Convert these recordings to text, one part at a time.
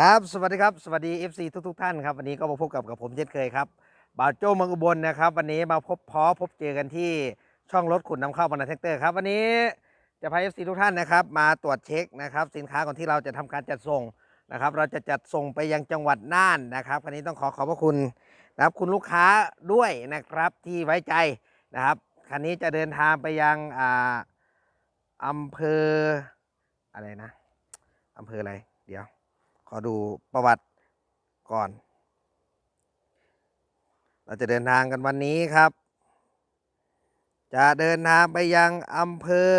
ครับ สวัสดีครับ สวัสดี FC ทุกทุกท่านครับ วันนี้ก็มาพบกับกับผมเช่นเคยครับบ่าวโจ้มืองอุบลนะครับ วันนี้มาพบพอพบเจอกันที่ช่องรถขุนนำเข้าบรรณาแท็กเตอร์ครับ วันนี้จะพา FC ทุกท่านนะครับ มาตรวจเช็คนะครับ สินค้าก่อนที่เราจะทำการจัดส่งนะครับ เราจะจัดส่งไปยังจังหวัดน่านนะครับวันนี้ต้องขอขอบพระคุณนะครับคุณลูกค้าด้วยนะครับที่ไว้ใจนะครับคันนี้จะเดินทางไปยังอ่าอำเภออะไรนะอำเภออะไรเดี๋ยว อดูประวัติก่อน เราจะเดินทางกันวันนี้ครับ จะเดินทางไปยังอำเภอ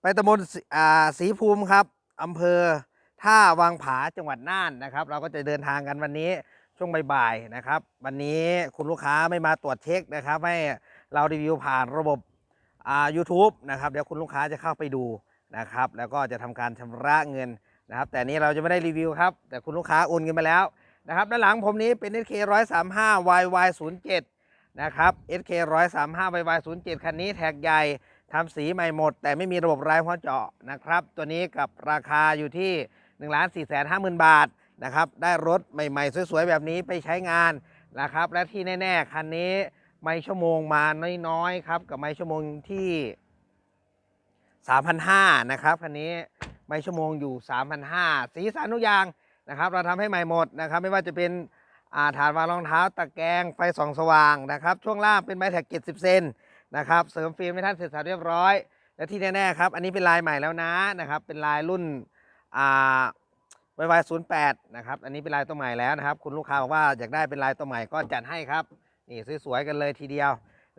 ไปตำบลศรีอ่าศรีภูมิครับอำเภอท่าวังผาจังหวัดน่านนะครับ เราก็จะเดินทางกันวันนี้ช่วงบ่ายๆนะครับ วันนี้คุณลูกค้าไม่มาตรวจเช็คนะครับ ให้เรารีวิวผ่านระบบอ่า YouTube นะครับ เดี๋ยวคุณลูกค้าจะเข้าไปดูนะครับ แล้วก็จะทำการชำระเงิน นะครับแต่นี้เราจะไม่ได้รีวิวครับ แต่คุณลูกค้าโอนเงินไปแล้วนะครับด้านหลังผมนี้เป็น SK 135 YY 07นะครับ SK 135 YY 07คันนี้แท็กใหญ่ทำสีใหม่หมด แต่ไม่มีระบบรายหัวเจาะนะครับ ตัวนี้กับราคาอยู่ที่1 4 5 0 0 0 0 บาทนะครับได้รถใหม่ ๆ สวย ๆ แบบนี้ไปใช้งานนะครับ และที่แน่ๆคันนี้ไม่ชั่วโมงมาน้อยๆครับกับไม่ชั่วโมงที่3,500นะครับคันนี้ ไม่ชั่วโมงอยู่ 3,500สีสันทุกอย่างนะครับ เราทำให้ใหม่หมดนะครับ ไม่ว่าจะเป็นอาฐานวางรองเท้าตะแกรงไฟส่องสว่างนะครับ ช่วงล่างเป็นไม้แท็ก70เซนนะครับ เสริมฟิล์มให้ท่านเสร็จสับเรียบร้อย และที่แน่ๆครับ อันนี้เป็นลายใหม่แล้วนะนะครับ เป็นลายรุ่นอ่า YY 08นะครับ อันนี้เป็นลายตัวใหม่แล้วนะครับ คุณลูกค้าบอกว่าอยากได้เป็นลายตัวใหม่ก็จัดให้ครับ นี่สวยๆกันเลยทีเดียว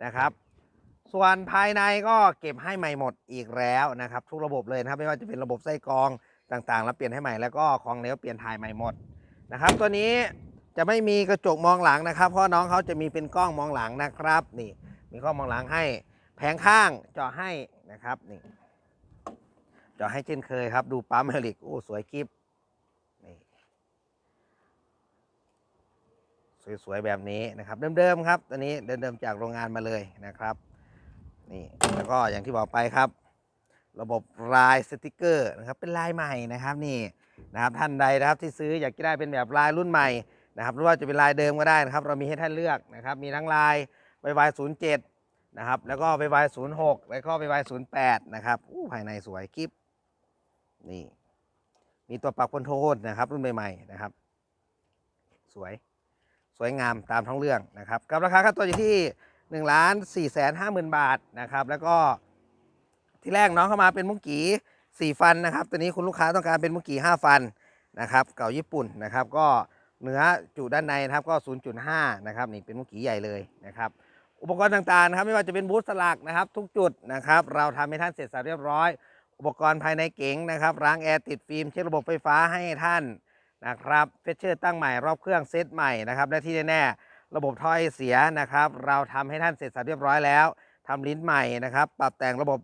นะครับ ส่วนภายในก็เก็บให้ใหม่หมดอีกแล้วนะครับทุกระบบเลยนะครับไม่ว่าจะเป็นระบบไส้กรองต่างๆ แล้วเปลี่ยนให้ใหม่แล้วก็ของเหลวเปลี่ยนถ่ายใหม่หมดนะครับตัวนี้จะไม่มีกระจกมองหลังนะครับ เพราะน้องเขาจะมีเป็นกล้องมองหลังนะครับนี่มีกล้องมองหลังให้แผงข้างจาะให้นะครับนี่จาะให้เช่นเคยครับ ดูปั๊มเฮลิกโอ้สวยกิฟนี่สวยๆแบบนี้นะครับ เดิมๆครับ ตัวนี้เดิมๆจากโรงงานมาเลยนะครับ นี่แล้วก็อย่างที่บอกไปครับ ระบบลายสติกเกอร์นะครับเป็นลายใหม่นะครับนี่นะครับท่านใดนะครับที่ซื้ออยากจะได้เป็นแบบลายรุ่นใหม่นะครับหรือว่าจะเป็นลายเดิมก็ได้นะครับ เรามีให้ท่านเลือกนะครับ มีทั้งลาย YY 07นย์เจ็ดนะครับแล้วก็ YY 06แล้วก็ YY 08นะครับอู้ภายในสวยกิฟนี่มีตัวปรับคอนโทรลนะครับ รุ่นใหม่ๆนะครับ สวย สวยงามตามท้องเรื่องนะครับ กับราคาค่าตัวอยู่ที่ 1นึ่งล้านสี่แสนห้าหมื่นบาทนะครับ แล้วก็ที่แรกน้องเข้ามาเป็นมุกกี้สี่ฟันนะครับตัวนี้คุณลูกค้าต้องการเป็นมุกกี้ห้าฟันนะครับ เก่าญี่ปุ่นนะครับ ก็เนื้อจุด้านในนะครับก็ 0.5 นะครับนี่เป็นมุกกี้ใหญ่เลยนะครับอุปกรณ์ต่างๆนะครับไม่ว่าจะเป็นบูธสลักนะครับ ทุกจุดนะครับ เราทำให้ท่านเสร็จสับเรียบร้อย อุปกรณ์ภายในเก๋งนะครับล้างแอร์ติดฟิล์มเช็คระบบไฟฟ้าให้ท่านนะครับเฟชเชอร์ตั้งใหม่รอบเครื่องเซตใหม่นะครับและที่แน่ๆ ระบบถ้อยเสียนะครับ เราทำให้ท่านเสร็จสับเรียบร้อยแล้วทำลิ้นใหม่นะครับ ปรับแต่งระบบ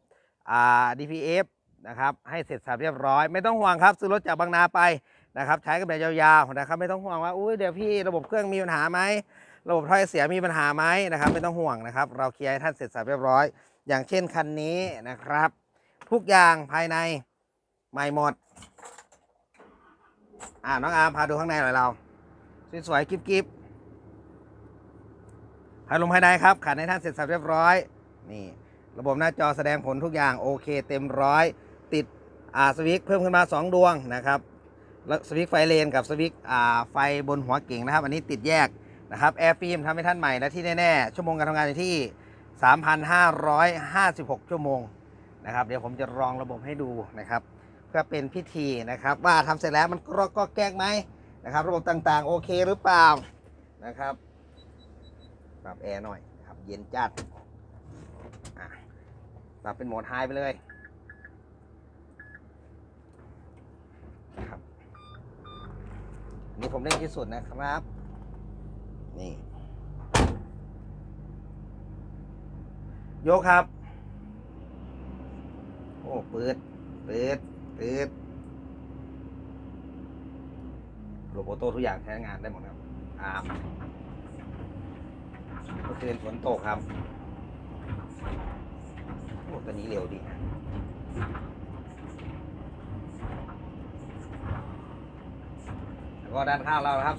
DPF นะครับให้เสร็จสับเรียบร้อย ไม่ต้องห่วงครับซื้อรถจากบางนาไปนะครับใช้กันแบบยาวๆนะครับไม่ต้องห่วงว่าอุ้ยเดี๋ยวพี่ระบบเครื่องมีปัญหาไหมระบบถ้อยเสียมีปัญหาไหมนะครับ ไม่ต้องห่วงนะครับ เราเคลียร์ให้ท่านเสร็จสับเรียบร้อย อย่างเช่นคันนี้นะครับ ทุกอย่างภายในใหม่หมดอ่าน้องอาร์มพาดูข้างในหน่อยเราสวยๆกิ๊บๆ ภายลมภายในครับขันให้ท่านเสร็จสับเรียบร้อยนี่ระบบหน้าจอแสดงผลทุกอย่างโอเคเต็มร้อยติดอ่าสวิตช์เพิ่มขึ้นมา 2 ดวงนะครับแล้วสวิตช์ไฟเลนกับสวิตช์อ่าไฟบนหัวเก่งนะครับ อันนี้ติดแยกนะครับแอร์ฟิล์มทำให้ท่านใหม่และที่แน่ๆ ชั่วโมงการทำงานอยู่ที่ 3,556 ชั่วโมงนะครับเดี๋ยวผมจะลองระบบให้ดูนะครับเพื่อเป็นพิธีนะครับ ว่าทำเสร็จแล้วมันก็ก็แก้งไหมนะครับ ระบบต่างๆ โอเคหรือเปล่านะครับ ปรับแอร์หน่อยครับเย็นจัดปรับเป็นโหมดไฮไปเลยครับนี่ผมเร่งที่สุดนะครับ นี่ยกครับ โอ้เปิดเปิดเปิดโรโบโต้ทุกอย่างใช้งานได้หมดครับอ่า อคืนฝนตกครับโอ้ตัวนี้เร็วดีก็ด้านข้างเรานะครับ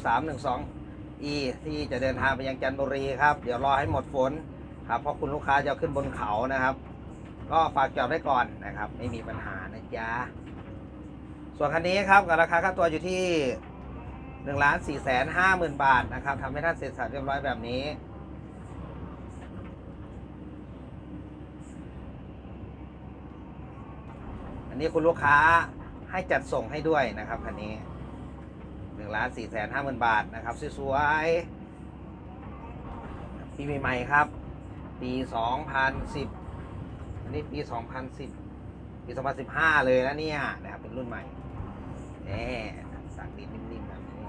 312 E ที่จะเดินทางไปยังจันทบุรีครับ เดี๋ยวรอให้หมดฝนครับเพราะคุณลูกค้าจะขึ้นบนเขานะครับ ก็ฝากจอดไว้ก่อนนะครับ ไม่มีปัญหานะจ๊ะส่วนคันนี้ครับกับราคาค่าตัวอยู่ที่1นึ่งล้านสี่แสนห้าหมื่นบาทนะครับทำให้ท่านเสร็จสับเรียบร้อยแบบนี้ อั นนี้คุณลูกค้าให้จัดส่งให้ด้วยนะครับคันนี้หนึ่งล้านสี่แสนห้าหมื่นบาทนะครับสวยๆปีใหม่ครับ ปีสองพันสิบอันนี้ปีสองพันสิบปีสองพันสิบห้าเลยแล้วเนี่ยนะครับเป็นรุ่นใหม่นี่สั่งดินนิ่มๆครับนี้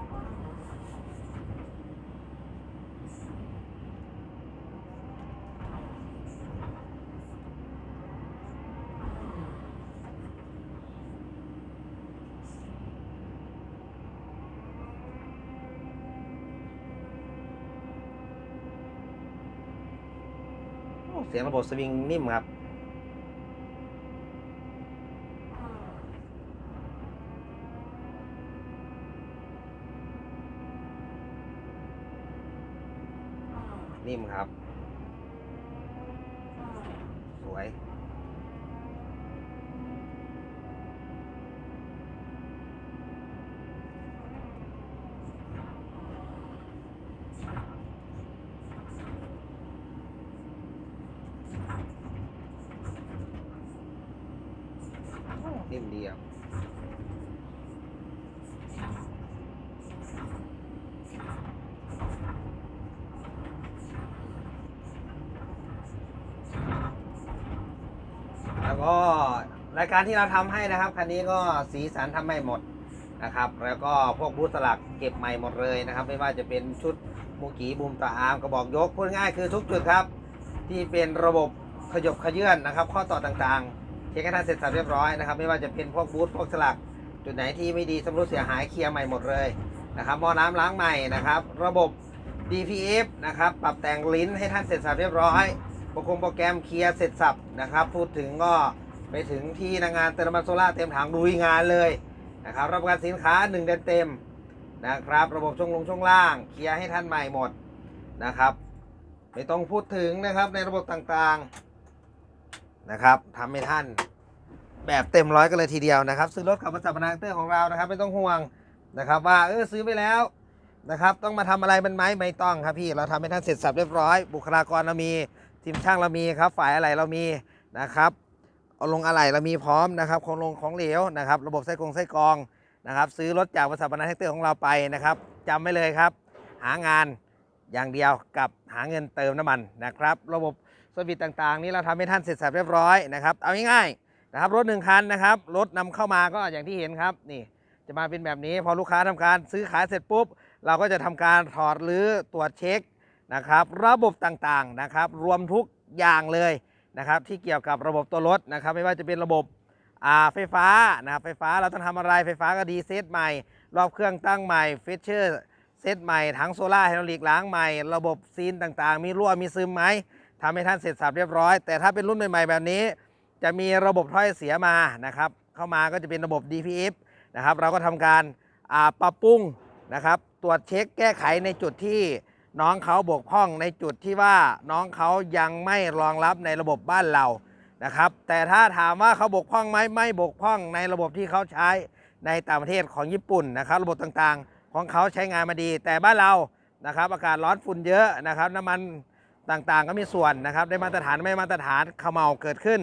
โอ้ เสียงระบบสวิงนิ่มครับ นิ่มครับ สวย นิ่มเดีครับแล้วก็รายการที่เราทำให้นะครับคันนี้ก็สีสันทำใหม่หมดนะครับ แล้วก็พวกบูสลักเก็บใหม่หมดเลยนะครับ ไม่ว่าจะเป็นชุดมูกีบูมตาอาร์มกระบอกยกพูดง่ายคือทุกจุดครับ ที่เป็นระบบขยบขยื่นนะครับ ข้อต่อต่างๆ ช็คให้ท่านเสร็จสับเรียบร้อยนะครับ ไม่ว่าจะเป็นพวกบูธพวกสลัก จุดไหนที่ไม่ดีสำรุดเสียหายเคลียร์ใหม่หมดเลยนะครับหม้อน้ำล้างใหม่นะครับ ระบบ DPF นะครับปรับแต่งลิ้นให้ท่านเสร็จสับเรียบร้อยโปรแกรมโปรแกรมเคลียร์เสร็จสับนะครับ พูดถึงก็ไปถึงที่นางานเติมน้ำมันโซล่าเต็มถังลุยงานเลยนะครับรับประกันสินค้า 1 เดือนเต็มนะครับ ระบบช่องลงช่องล่าง เคลียร์ให้ท่านใหม่หมดนะครับ ไม่ต้องพูดถึงนะครับในระบบต่างๆนะครับทำให้ท่าน แบบเต็มร้อยกันเลยทีเดียวนะครับ ซื้อรถขับประจับนาเตอร์ของเรานะครับ ไม่ต้องห่วงนะครับว่าเออซื้อไปแล้วนะครับต้องมาทำอะไรมันไหมไม่ต้องครับพี่เราทำให้ท่านเสร็จสับเรียบร้อย บุคลากรเรามีทีมช่างเรามีครับ ฝ่ายอะไรเรามีนะครับเอาลงอะไรเรามีพร้อมนะครับของลงของเหลวนะครับ ระบบไส้กรงไส้กองนะครับ ซื้อรถจากบริษัทบรรณาเทคเตอร์ของเราไปนะครับจำไว้เลยครับ หางานอย่างเดียวกับหาเงินเติมน้ำมันนะครับ ระบบสวิตต่างๆ นี้เราทำให้ท่านเสร็จสับเรียบร้อยนะครับ เอาง่ายๆ นะครับรถหนึ่งคันนะครับรถนำเข้ามาก็อย่างที่เห็นครับนี่จะมาเป็นแบบนี้พอลูกค้าทำการซื้อขายเสร็จปุ๊บ เราก็จะทำการถอดหรือตรวจเช็คนะครับ ระบบต่างๆนะครับ รวมทุกอย่างเลยนะครับ ที่เกี่ยวกับระบบตัวรถนะครับ ไม่ว่าจะเป็นระบบอาไฟฟ้านะครับไฟฟ้าเราต้องทำอะไรไฟฟ้าก็ดีเซตใหม่ รอบเครื่องตั้งใหม่เฟเชอร์เซตใหม่ถังโซล่าไฮดรอลิกล้างใหม่ ระบบซีนต่างๆ มีรั่วมีซึมไหมทำให้ท่านเสร็จสับเรียบร้อย แต่ถ้าเป็นรุ่นใหม่ๆแบบนี้ จะมีระบบถ้อยเสียมานะครับ เข้ามาก็จะเป็นระบบ DPF นะครับ เราก็ทำการปรับปรุงนะครับ ตรวจเช็คแก้ไขในจุดที่น้องเขาบกพร่องในจุดที่ว่าน้องเขายังไม่รองรับในระบบบ้านเรานะครับ แต่ถ้าถามว่าเขาบกพร่องไหมไม่บกพร่องในระบบที่เขาใช้ในต่างประเทศของญี่ปุ่นนะครับ ระบบต่างๆ ของเขาใช้งานมาดี แต่บ้านเรานะครับ อากาศร้อนฝุ่นเยอะนะครับ น้ำมันต่างๆ ก็มีส่วนนะครับ ได้มาตรฐานไม่มาตรฐานเขมเมาเกิดขึ้น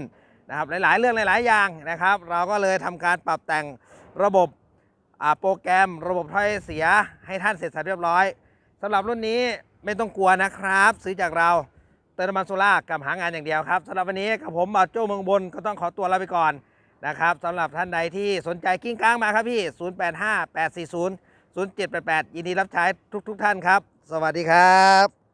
นะครับหลายๆ เรื่องหลาย ๆ อย่างนะครับ เราก็เลยทำการปรับแต่งระบบโปรแกรม ระบบถ้อยเสียให้ท่านเสร็จสับเรียบร้อยสำหรับรุ่นนี้ไม่ต้องกลัวนะครับ ซื้อจากเราเติมน้ำมันโซล่ากับหางานอย่างเดียวครับสำหรับวันนี้กับผมบ่าวโจ้เมืองบนก็ต้องขอตัวลาไปก่อนนะครับสำหรับท่านใดที่สนใจกิ้งก้างมาครับพี่ 085 840 0788 ยินดีรับใช้ทุกๆท่านครับ สวัสดีครับ